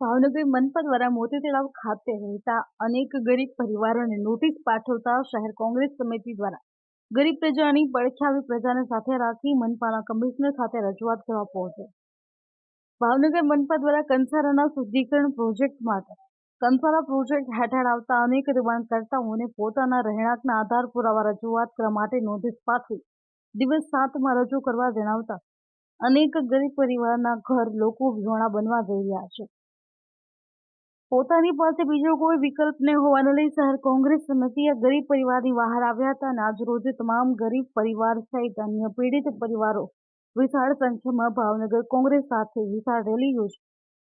ભાવનગર મનપા દ્વારા મોતી તળાવ ખાતે રહેતા અનેક ગરીબ પરિવારોને નોટિસ પાઠવતા શહેર કોંગ્રેસ સમિતિ દ્વારા ગરીબ પ્રજાની પડખે પ્રજાને સાથે રાખી મનપાના કમિશનર ખાતે રજૂઆત કરવા પહોંચ્યા ભાવનગર મનપા દ્વારા કંસારાના શુદ્ધિકરણ પ્રોજેક્ટ માટે કંસારા પ્રોજેક્ટ હેઠળ આવતા અનેક દબાણકર્તાઓને પોતાના રહેણાંકના આધાર પુરાવા રજૂઆત કરવા માટે નોટિસ પાઠવી દિવસ સાતમાં રજૂ કરવા જણાવતા અનેક ગરીબ પરિવારના ઘર લોકો વિહોણા બનવા જઈ રહ્યા છે. પોતાની પાસે બીજો કોઈ વિકલ્પ ન હોવાને લઈ શહેર કોંગ્રેસ સમિતિએ ગરીબ પરિવારની બહાર આવ્યા હતા અને આજરોજ તમામ ગરીબ પરિવાર સહિત અન્ય પીડિત પરિવારો વિશાળ સંખ્યામાં ભાવનગર કોંગ્રેસ સાથે વિશાળ રેલી યોજી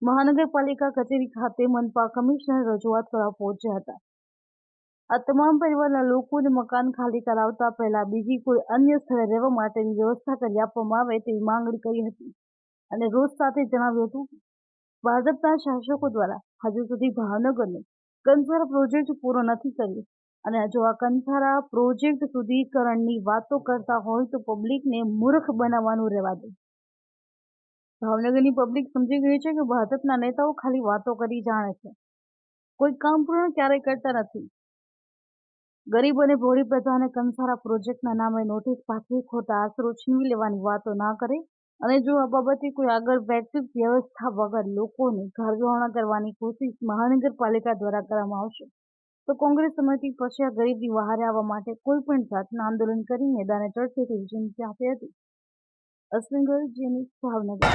મહાનગરપાલિકા કચેરી ખાતે મનપા કમિશનર રજૂઆત કરવા પહોંચ્યા હતા. આ તમામ પરિવારના લોકોને મકાન ખાલી કરાવતા પહેલા બીજી કોઈ અન્ય સ્થળે રહેવા માટેની વ્યવસ્થા કરી આપવામાં આવે તેવી માંગણી કરી હતી અને રોજ સાથે જણાવ્યું હતું. ભાજપના શાસકો દ્વારા હજુ સુધી ભાવનગરનો કંસારા પ્રોજેક્ટ પૂરો નથી કર્યો. અને જો આ કંસારા પ્રોજેક્ટ શુદ્ધિકરણની વાતો કરતા હોય તો પબ્લિકને મૂર્ખ બનાવવાનું રહેવા દે. ભાવનગરની પબ્લિક સમજી ગઈ છે કે ભાજપના નેતાઓ ખાલી વાતો કરી જાણે છે. કોઈ કામ પૂર્ણ ક્યારેય કરતા નથી. ગરીબ અને ભોળી પ્રજાને કંસારા પ્રોજેક્ટના નામે નોટિસ પાઠવી ખોટા આશરો છીનવી લેવાની વાતો ના કરે અને જો આ બાબતે કોઈ આગળ વૈશ્વિક વ્યવસ્થા વગર લોકોને ઘર કરવાની કોશિશ મહાનગરપાલિકા દ્વારા કરવામાં આવશે, તો કોંગ્રેસ સમિતિ પછી આ ગરીબની વહારે આવવા માટે કોઈ પણ જાતના આંદોલન કરી મેદાને ચડશે તેવી ચીમકી આપી હતી. અશ્વિનગર જેની ભાવનગર.